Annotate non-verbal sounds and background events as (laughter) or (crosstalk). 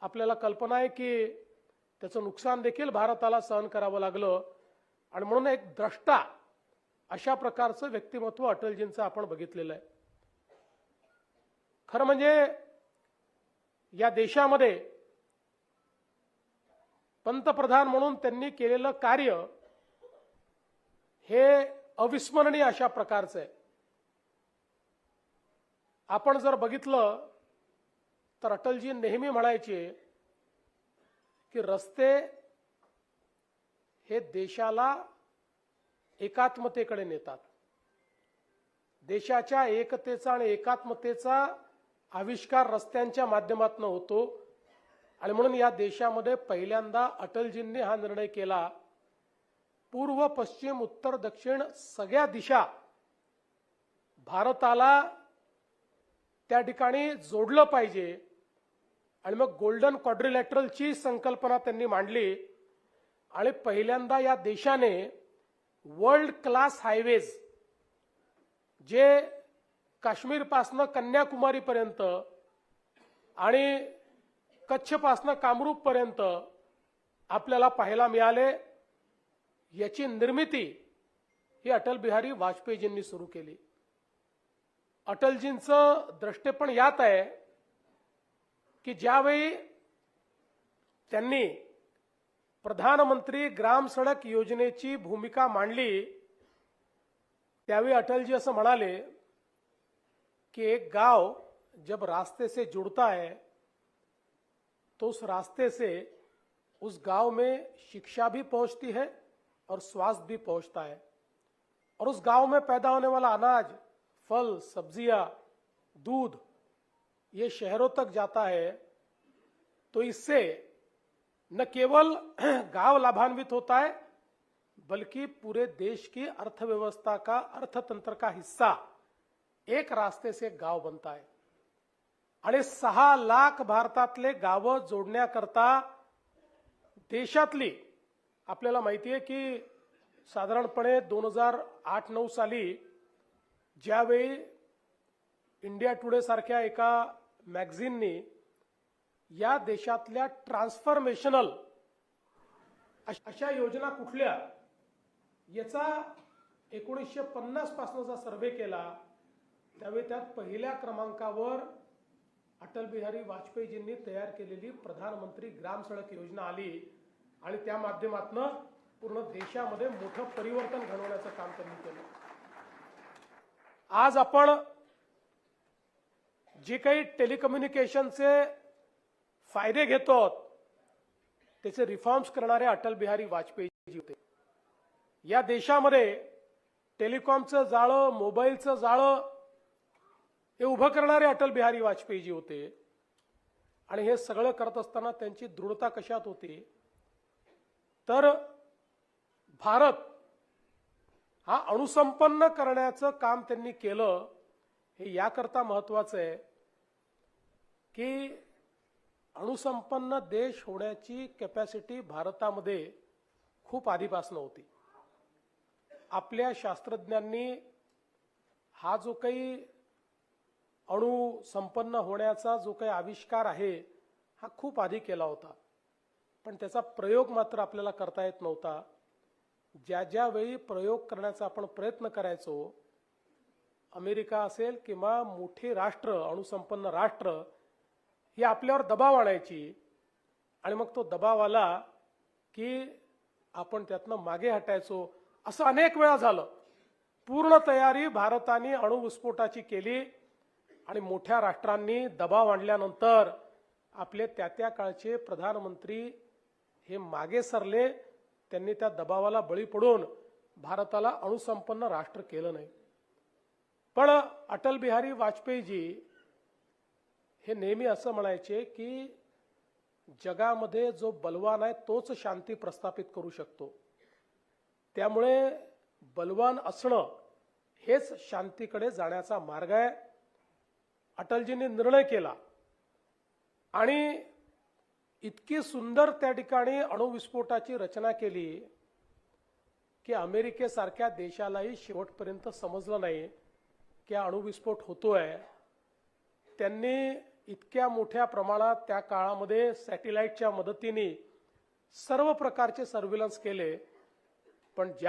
आपल्याला कल्पना आहे की त्याचं नुकसान देखील भारताला सहन करावं लागलं. आणि म्हणून एक द्रष्टा अशा प्रकारचं व्यक्तिमत्व अटलजींचं आपण बघितलेलं आहे. खरं म्हणजे या देशामध्ये पंतप्रधान म्हणून त्यांनी केलेलं कार्य हे अविस्मरणीय अशा प्रकारचं आहे. आपण जर बघितलं तर अटलजी नेहमी म्हणायचे की रस्ते हे देशाला एकात्मतेकडे नेतात. देशाच्या एकतेचा आणि एकात्मतेचा आविष्कार रस्त्यांच्या माध्यमातून होतो. आणि म्हणून या देशामध्ये पहिल्यांदा अटलजींनी हा निर्णय केला. पूर्व पश्चिम उत्तर दक्षिण सगळ्या दिशा भारताला त्या ठिकाणी जोडलं पाहिजे. आणि मग गोल्डन क्वाड्रिलॅटरलची संकल्पना त्यांनी मांडली. आणि पहिल्यांदा या देशाने वर्ल्ड क्लास हायवेज जे काश्मीरपासनं कन्याकुमारीपर्यंत आणि कच्छपासनं कामरूपपर्यंत आपल्याला पाहायला मिळाले याची निर्मिती ही अटल बिहारी वाजपेयीजींनी सुरू केली. अटलजींचं द्रष्टेपण यात आहे की त्यांनी प्रधानमंत्री ग्राम सडक योजनेची भूमिका मांडली, त्यावेळी अटलजी असं म्हणाले कि एक गाँव जब रास्ते से जुड़ता है तो उस रास्ते से उस गाँव में शिक्षा भी पहुँचती है और स्वास्थ्य भी पहुँचता है। और उस गाँव में पैदा होने वाला अनाज, फल, सब्ज़ियाँ, दूध ये शहरों तक जाता है तो इससे न केवल (clears throat) गांव लाभान्वित होता है बल्कि पूरे देश की अर्थव्यवस्था का अर्थतंत्र का हिस्सा एक रास्ते से गाव बनता है। आणि सहा लाख भारतातले गावं जोडण्याकरता देशातली आपल्याला माहिती आहे की साधारणपणे दोन हजार आठ नऊ साली ज्यावेळी इंडिया टुडे सारख्या एका मॅगझिननी या देशातल्या ट्रान्सफॉर्मेशनल अशा योजना कुठल्या याचा एकोणीसशे पन्नास पासनाचा सर्व्हे केला त्यावेळी त्यात पहिल्या क्रमांकावर अटल बिहारी वाजपेयीजींनी तयार केलेली प्रधानमंत्री ग्राम सडक योजना आली आणि त्या माध्यमातून पूर्ण देशामध्ये मोठं परिवर्तन घडवण्याचं काम त्यांनी केलं. आज आपण जे काही टेलिकम्युनिकेशनचे फायदे घेतो त्याचे रिफॉर्म्स करणारे अटल बिहारी वाजपेयीजी होते. या देशामध्ये टेलिकॉमचं जाळं मोबाईलचं जाळं हे उभं करणारे अटल बिहारी वाजपेयीजी होते. आणि हे सगळं करत असताना त्यांची दृढता कशात होती? तर भारत हा अणुसंपन्न करण्याचं काम त्यांनी केलं हे याकरता महत्वाचं आहे. की अणुसंपन्न देश होण्याची कॅपॅसिटी भारतामध्ये खूप आधीपासून होती. आपल्या शास्त्रज्ञांनी हा जो काही अणु संपन्न होण्याचा जो काही आविष्कार आहे हा खूप आधी केला होता. पण त्याचा प्रयोग मात्र आपल्याला करता येत नव्हता. ज्या ज्या वेळी प्रयोग करण्याचा आपण प्रयत्न करायचो अमेरिका असेल किंवा मोठी राष्ट्र अणुसंपन्न राष्ट्र ही आपल्यावर दबाव आणायची. आणि मग तो दबाव आला की आपण त्यातनं मागे हटायचो. असं अनेक वेळा झालं. पूर्ण तयारी भारताने अणुविस्फोटाची केली. आणि मोठ्या राष्ट्रांनी दबाव आणल्यानंतर आपले त्या त्या काळचे प्रधानमंत्री हे मागे सरले. त्यांनी त्या दबावाला बळी पडून भारताला अणुसंपन्न राष्ट्र केलं नाही. पण अटल बिहारी वाजपेयीजी हे नेहमी असं म्हणायचे की जगामध्ये जो बलवान आहे तोच शांती प्रस्थापित करू शकतो. त्यामुळे बलवान असणं हेच शांतीकडे जाण्याचा मार्ग आहे. अटलजींनी निर्णय केला. आणि इतकी सुंदर त्या ठिकाणी अणुविस्फोटाची रचना केली की अमेरिकेसारख्या देशालाही शेवटपर्यंत समजलं नाही की अणुविस्फोट होतोय. त्यांनी इतक्या मोठ्या प्रमाणात त्या काळामध्ये सॅटेलाईटच्या मदतीने सर्व प्रकारचे सर्व्हिलन्स केले. पण ज्या